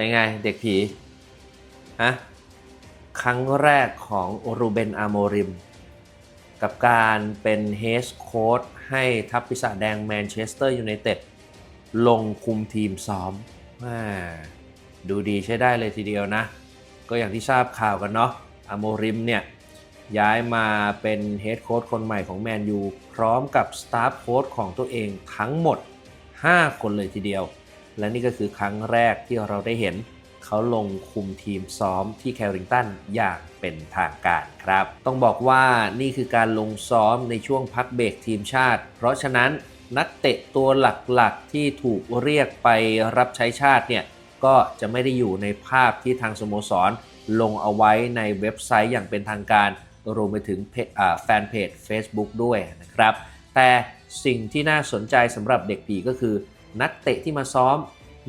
เป็นไงเด็กผีฮะครั้งแรกของรูเบนอาโมริม กับการเป็นเฮสโค้ชให้ทัพปีศาจแดงแมนเชสเตอร์ยูไนเต็ดลงคุมทีมซ้อมแม่ดูดีใช้ได้เลยทีเดียวนะ ก็อย่างที่ทราบข่าวกันเนาะอาโมริมเนี่ยย้ายมาเป็นเฮดโค้ชคนใหม่ของแมนยูพร้อมกับสตาฟโค้ชของตัวเองทั้งหมด 5 คนเลยทีเดียว และนี่ก็คือครั้งแรกที่เราได้เห็น เขาลงคุมทีมซ้อมที่แคริงตันอย่างเป็นทางการครับ ต้องบอกว่านี่คือการลงซ้อมในช่วงพักเบรกทีมชาติ เพราะฉะนั้นนักเตะตัวหลักๆที่ถูกเรียกไปรับใช้ชาติเนี่ยก็จะไม่ได้อยู่ในภาพที่ทางสโมสร ลงเอาไว้ในเว็บไซต์อย่างเป็นทางการ รวมไปถึงแฟนเพจ Facebook ด้วยนะครับ แต่สิ่งที่น่าสนใจสำหรับเด็กผีก็คือ นักเตะที่มาซ้อม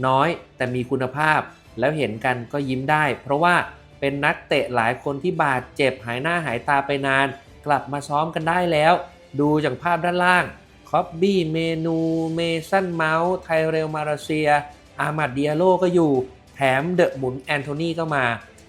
น้อยแต่มีคุณภาพ แล้วเห็นกันก็ยิ้มได้ เพราะว่าเป็นนักเตะหลายคนที่บาดเจ็บหายหน้าหายตาไปนาน กลับมาซ้อมกันได้แล้ว ดูจากภาพด้านล่างคอบบี้เมนูเมสันเมาส์ไทเรลมาเลเซีย อามัดเดียโลก็อยู่ แถมเดอะหมุนแอนโทนีก็มา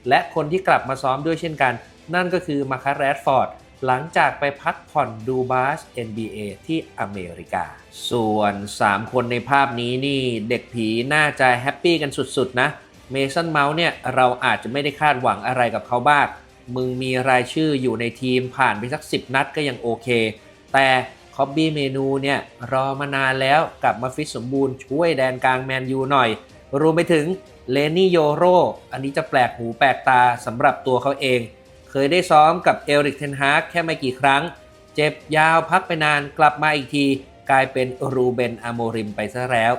และคนที่กลับมาซ้อมด้วยเช่นกัน นั่นก็คือมาคาแรดฟอร์ด หลังจากไปพักผ่อนดูบาส NBA ที่อเมริกา ส่วน 3 คนในภาพนี้นี่เด็กผีน่าจะแฮปปี้กันสุดๆนะ เมสันเมาส์เนี่ยเราอาจจะไม่ได้คาดหวังอะไรกับเขาบ้าง มึงมีรายชื่ออยู่ในทีมผ่านไปสัก 10 นัดก็ยังโอเค แต่คอบบี้เมนูเนี่ยรอมานานแล้วกลับมาฟิตสมบูรณ์ช่วยแดนกลางแมนยูหน่อย รวมไปถึงเลนี่โยโร อันนี้จะแปลกหูแปลกตาสำหรับตัวเขาเอง เคยได้ซ้อมกับเอริกเทนฮากแค่ไม่กี่ครั้ง เจ็บยาวพักไปนานกลับมาอีกที กลายเป็นรูเบนอาโมริมไปซะแล้ว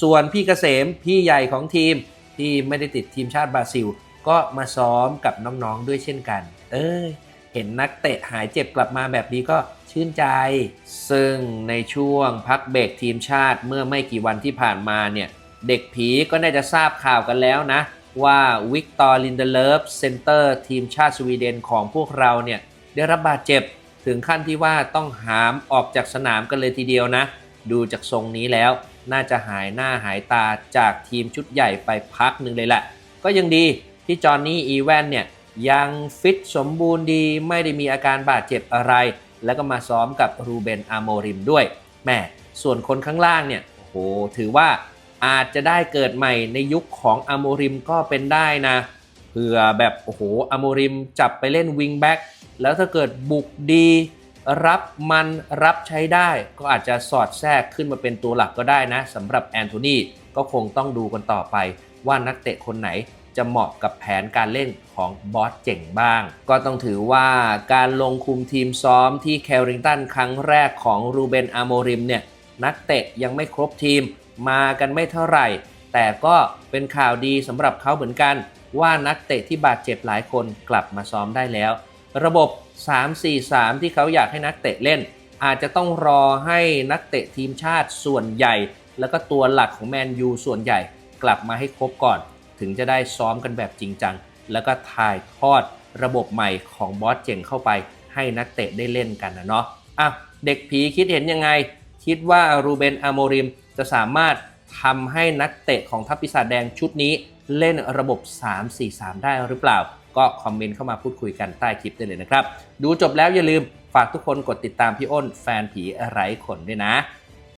ส่วนพี่เกษมพี่ใหญ่ของทีมที่ไม่ได้ติดทีมชาติบราซิล ก็มาซ้อมกับน้องๆด้วยเช่นกัน เอ้ยเห็นนักเตะหายเจ็บกลับมาแบบนี้ก็ชื่นใจ ซึ่งในช่วงพักเบรกทีมชาติเมื่อไม่กี่วันที่ผ่านมาเนี่ย เด็กผีก็น่าจะทราบข่าวกันแล้วนะ ว่าวิกตอร์ลินเดเลฟเซนเตอร์ทีมชาติสวีเดนของพวกเราเนี่ยได้รับบาดเจ็บถึงขั้นที่ว่าต้องหามออกจากสนามกันเลยทีเดียวนะ ดูจากทรงนี้แล้วน่าจะหายหน้าหายตาจากทีมชุดใหญ่ไปพักหนึ่งเลยแหละ ก็ยังดีที่จอห์นนี่อีแวนเนี่ยยังฟิตสมบูรณ์ดีไม่ได้มีอาการบาดเจ็บอะไร แล้วก็มาซ้อมกับรูเบนอาโมริมด้วยแหม่ส่วนคนข้างล่างเนี่ยโอ้โหถือว่า อาจจะได้เกิดใหม่ในยุคของอาโมริมก็เป็นได้นะเผื่อแบบโอ้โหอาโมริมจับไปเล่นวิงแบ็กแล้วถ้าเกิดบุกดี รับมันรับใช้ได้ ก็อาจจะสอดแทรกขึ้นมาเป็นตัวหลักก็ได้นะสำหรับแอนโทนีก็คงต้องดูกันต่อไป ว่านักเตะคนไหนจะเหมาะกับแผนการเล่นของบอสเจ๋งบ้าง ก็ต้องถือว่าการลงคุมทีมซ้อมที่แคริงตันครั้งแรกของรูเบนอาโมริมเนี่ยนักเตะยังไม่ครบทีม มากันไม่เท่าไหร่ แต่ก็เป็นข่าวดีสำหรับเขาเหมือนกัน ว่านักเตะที่บาดเจ็บหลายคนกลับมาซ้อมได้แล้ว ระบบ 3-4-3 ที่เขาอยากให้นักเตะเล่น อาจจะต้องรอให้นักเตะทีมชาติส่วนใหญ่ แล้วก็ตัวหลักของแมนยูส่วนใหญ่ กลับมาให้ครบก่อน ถึงจะได้ซ้อมกันแบบจริงจังแล้วก็ถ่ายทอดระบบใหม่ของบอสเจ๋งเข้าไป ให้นักเตะได้เล่นกันนะเนาะอะเด็กผีคิดเห็นยังไง คิดว่ารูเบนอาโมริม จะสามารถทำให้นักเตะของทัพปีศาจแดงชุดนี้เล่นระบบ 3-4-3 ได้หรือเปล่า ก็คอมเมนต์เข้ามาพูดคุยกันใต้คลิปได้เลยนะครับ ดูจบแล้วอย่าลืมฝากทุกคนกดติดตามพี่อ้นแฟนผีไร้ขนด้วยนะ